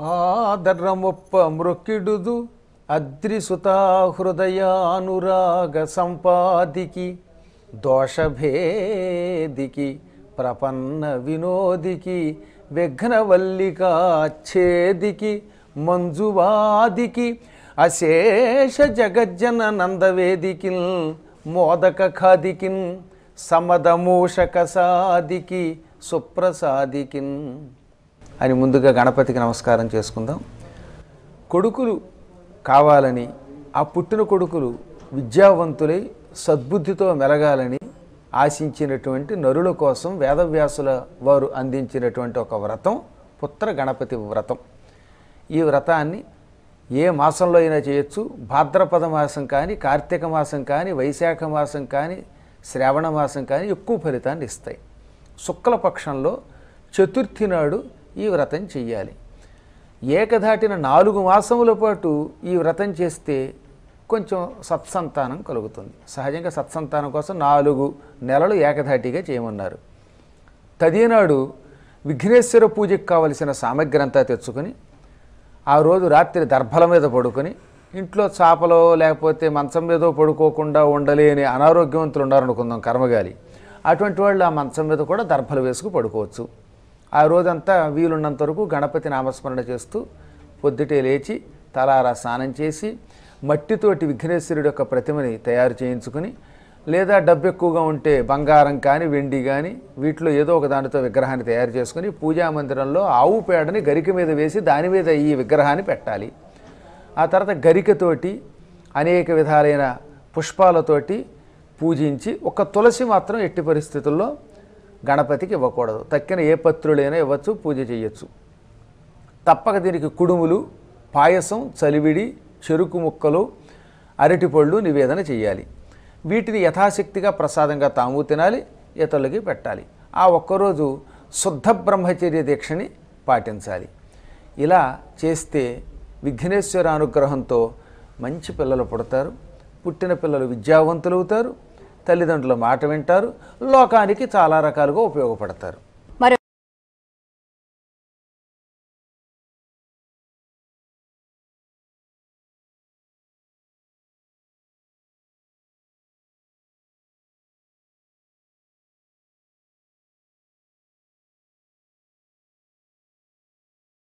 ఆదరమొప్ప మృక్కిడుదు అద్రిసుతా హృదయానురాగ సంపాదికి దోషభేదికి ప్రపన్న వినోదికి విఘ్నవల్లికాచ్ఛేదికి మంజువాదికి అశేష జగజ్జన నందవేదికిన్ మోదక ఖాదికిన్ సమదమూషక సాదికి సుప్రసాదికిన్. అని ముందుగా గణపతికి నమస్కారం చేసుకుందాం. కొడుకులు కావాలని ఆ పుట్టిన కొడుకులు విద్యావంతులై సద్బుద్ధితో మెలగాలని ఆశించినటువంటి నరుల కోసం వేదవ్యాసుల వారు అందించినటువంటి ఒక వ్రతం పుత్ర గణపతి వ్రతం. ఈ వ్రతాన్ని ఏ మాసంలో అయినా చేయొచ్చు. భాద్రపద మాసం కానీ కార్తీక మాసం కానీ వైశాఖ మాసం కానీ శ్రావణ మాసం కానీ ఎక్కువ ఫలితాన్ని ఇస్తాయి. శుక్లపక్షంలో చతుర్థి నాడు ఈ వ్రతం చెయ్యాలి. ఏకధాటిన నాలుగు మాసముల పాటు ఈ వ్రతం చేస్తే కొంచెం సత్సంతానం కలుగుతుంది. సహజంగా సత్సంతానం కోసం నాలుగు నెలలు ఏకధాటిగా చేయమన్నారు. తదినాడు విఘ్నేశ్వర పూజకు కావలసిన సామగ్రి అంతా తెచ్చుకొని ఆ రోజు రాత్రి దర్భల మీద పడుకొని ఇంట్లో చాపలో లేకపోతే మంచం మీదో పడుకోకుండా ఉండలేని అనారోగ్యవంతులు ఉన్నారనుకుందాం కర్మగాలి. అటువంటి వాళ్ళు ఆ మంచం మీద కూడా దర్భలు వేసుకు పడుకోవచ్చు. ఆ రోజంతా వీలున్నంత వరకు గణపతి నామస్మరణ చేస్తూ పొద్దుటే లేచి తలారా స్నానం చేసి మట్టితోటి విఘ్నేశ్వరుడు యొక్క ప్రతిమని తయారు చేయించుకుని లేదా డబ్బు ఎక్కువగా ఉంటే బంగారం కానీ వెండి కానీ వీటిలో ఏదో ఒక దానితో విగ్రహాన్ని తయారు చేసుకుని పూజా మందిరంలో ఆవు పేడని గరిక మీద వేసి దాని మీద ఈ విగ్రహాన్ని పెట్టాలి. ఆ తర్వాత గరికతోటి అనేక విధాలైన పుష్పాలతోటి పూజించి ఒక తులసి మాత్రం ఎట్టి పరిస్థితుల్లో గణపతికి ఇవ్వకూడదు. తక్కిన ఏ పత్రులైనా ఇవ్వచ్చు పూజ చేయొచ్చు. తప్పక దీనికి కుడుములు పాయసం చలివిడి చెరుకు ముక్కలు అరటిపళ్ళు నివేదన చేయాలి. వీటిని యథాశక్తిగా ప్రసాదంగా తాము తినాలి ఇతరులకి పెట్టాలి. ఆ ఒక్కరోజు శుద్ధ బ్రహ్మచర్య దీక్షని పాటించాలి. ఇలా చేస్తే విఘ్నేశ్వర అనుగ్రహంతో మంచి పిల్లలు పుడతారు. పుట్టిన పిల్లలు విద్యావంతులు అవుతారు తల్లిదండ్రుల మాట వింటారు లోకానికి చాలా రకాలుగా ఉపయోగపడతారు.